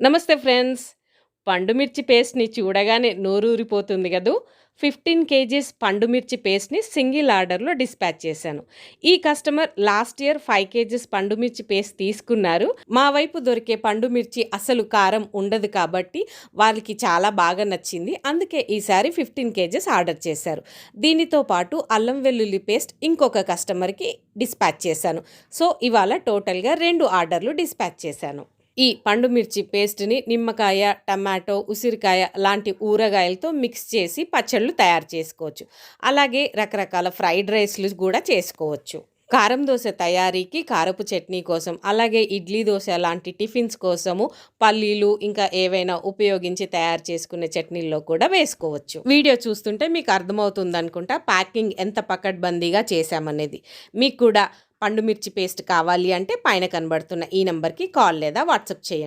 నమస్తే ఫ్రెండ్స్. పండు మిర్చి పేస్ట్ని చూడగానే నోరూరిపోతుంది కదూ. ఫిఫ్టీన్ కేజీస్ పండు మిర్చి పేస్ట్ని సింగిల్ ఆర్డర్లో డిస్పాచ్ చేశాను. ఈ customer last year five KGs పండు మిర్చి పేస్ట్ తీసుకున్నారు. మా వైపు దొరికే పండు మిర్చి అసలు కారం ఉండదు కాబట్టి వాళ్ళకి చాలా బాగా నచ్చింది. అందుకే ఈసారి ఫిఫ్టీన్ కేజెస్ ఆర్డర్ చేశారు. దీనితో పాటు అల్లం వెల్లుల్లి పేస్ట్ ఇంకొక కస్టమర్కి డిస్పాచ్ చేశాను. సో ఇవాళ టోటల్గా రెండు ఆర్డర్లు డిస్పాచ్ చేశాను. ఈ పండు మిర్చి పేస్ట్ని నిమ్మకాయ టమాటో ఉసిరికాయ లాంటి ఊరగాయలతో మిక్స్ చేసి పచ్చళ్ళు తయారు చేసుకోవచ్చు. అలాగే రకరకాల ఫ్రైడ్ రైస్లు కూడా చేసుకోవచ్చు. కారం దోశ తయారీకి కారపు చట్నీ కోసం అలాగే ఇడ్లీ దోశ లాంటి టిఫిన్స్ కోసము పల్లీలు ఇంకా ఏవైనా ఉపయోగించి తయారు చేసుకునే చట్నీల్లో కూడా వేసుకోవచ్చు. వీడియో చూస్తుంటే మీకు అర్థమవుతుంది అనుకుంటా ప్యాకింగ్ ఎంత పకడ్బందీగా చేశామనేది. మీకు కూడా పండు మిర్చి పేస్ట్ కావాలి అంటే పైన కనబడుతున్న ఈ నెంబర్కి కాల్ లేదా వాట్సాప్ చేయండి.